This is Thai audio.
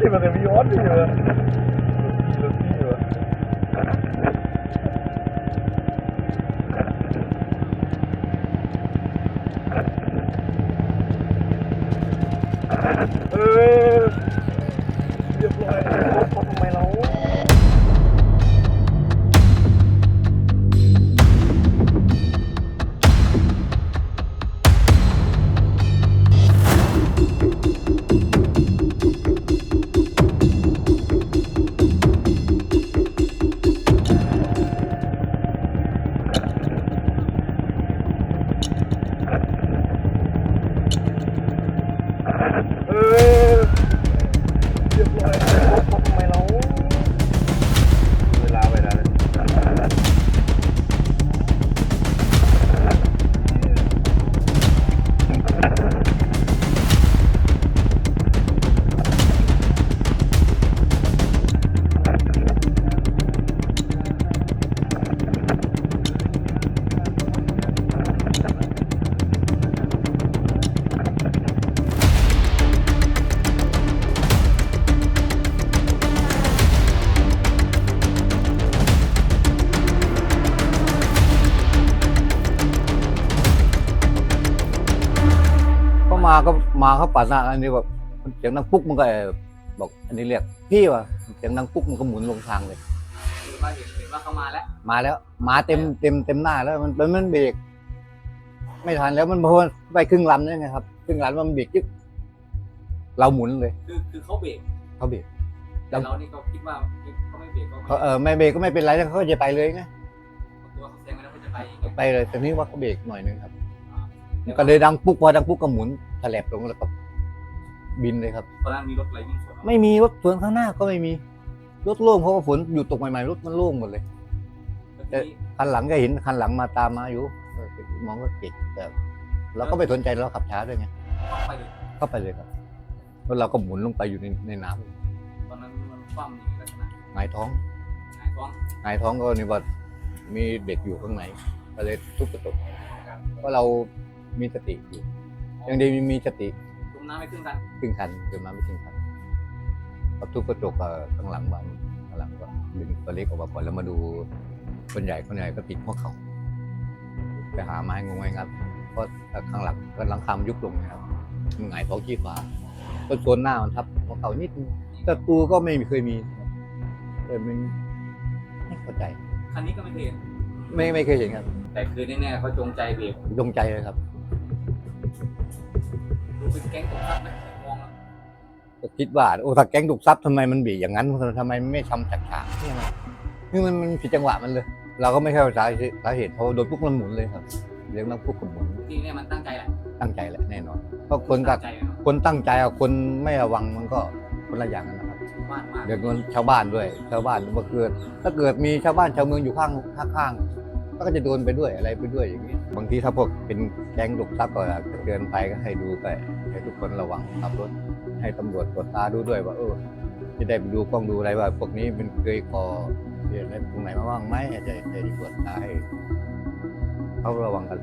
คิดว่าจะมีออ มาก็มาเขาปาดหน้าอันนี้แบบเสียงดังปุ๊กมันก็เอ่อบอก อันนี้เรียกพี่วะเสียงดังปุ๊กมันก็หมุนลงทางเลย หรือว่าเห็นเห็นว่าเขามาแล้วมาแล้ว มาเต็มเต็มเต็มหน้าแล้วมันมันมันเบรกไม่ทันแล้วมันเพราะว่าไปครึ่งลำนี่ไงครับครึ่งลำมันเบรกยึกเราหมุนเลยคือคือเขาเบรกเขาเบรกแต่เรานี่ก็คิดว่าเขาไม่เบรกก็เขาเออไม่เบรกก็ไม่เป็นไรแล้วเขาก็จะไปเลยไงตัวเขาแซงไปแล้วเขาจะไปอีกไปเลยแต่นี้ว่าเขาเบรกหน่อยนึงครับมันก็เลยดังปุ๊กพอดังปุ๊กก็หมุน แถลบลงแล้วก็บินเลยครับ ตอนนั้นมีรถอะไรวิ่งสวนเราไม่มีรถสวนข้างหน้าก็ไม่มี รถโล่งเพราะว่าฝนอยู่ตกใหม่ๆรถมันโล่งหมดเลย แล้วทีนี้คันหลังก็เห็นคันหลังมาตามมาอยู่เออมองก็เก่งแต่เราก็ไม่สนใจเราขับช้าด้วยไงเข้าไปเลยเข้าไปเลยครับแล้วเราก็หมุนลงไปอยู่ในในน้ำตอนนั้นมันคว่ำอย่างลักษณะหงายท้องหงายท้องหงายท้องก็นี่ว่ามีเด็กอยู่ข้างในก็เลยทุบกระจกเพราะเรามีสติอยู่ ยังดีมีสติจมน้ำไม่ขึ้นกันครึ่งคันเดินมาไม่ถึงคันพอทุบกระจกก็ข้างหลังบ้านข้างหลังก็ดึงตัวเล็กออกมาก่อนแล้วมาดูคนใหญ่คนใหญ่ก็ติดหัวเขาไปหาไม้งงไงครับเพราะข้างหลังก็หลังคามนยุบลงนะครับมันหงายท้องขี้ฟ้าต้นโซนหน้ามันทับหัวเขานิดนึงแต่ตูก็ไม่เคยมีเลยไม่ไม่เข้าใจ คันนี้ก็ไม่เคยเห็นไม่ไม่เคยเห็นครับ แต่คือแน่ๆเขาจงใจเบรกจงใจเลยครับ ดูเป็นแก๊งตกทรัพย์นะมองแล้วก็คิดว่าโอ้ถ้าแก๊งถูกทรัพย์ทำไมมันบีบอย่างนั้นทำไมไม่ทำจากฉากนี่ไงนี่มันมันผิดจังหวะมันเลย เราก็ไม่เข้าใจสาเหตุเพราะว่าโดนปุ๊กมันหมุนเลยครับเลี้ยงน้ำปุ๊กมันหมุนที่เนี่ยมันตั้งใจแหละตั้งใจแหละแน่นอนเพราะคนกัตั้บงใจเนาะคนตั้งใจกับคนไม่ระวังมันก็คนละอย่างกันนะครับ มากมาก เดือดร้อนชาวบ้านด้วย ชาวบ้านเมื่อเกิด ถ้าเกิดมีชาวบ้านชาวเมืองอยู่ข้างข้างๆ ก็จะโดนไปด้วยอะไรไปด้วยอย่างนี้ บางทีถ้าพวกเป็นแก๊งถูกทรัพย์ก็เตือนไปก็ให้ดูไปให้ทุกคนระวังขับรถ ให้ตำรวจตรวจตาดูด้วยว่าเออจะได้ไปดูกล้องดูอะไรว่า พวกนี้มันเคยก่อเหตุอะไรตรงไหนมาบ้างไหมจะจะได้ตรวจตาให้เขาระวังกัน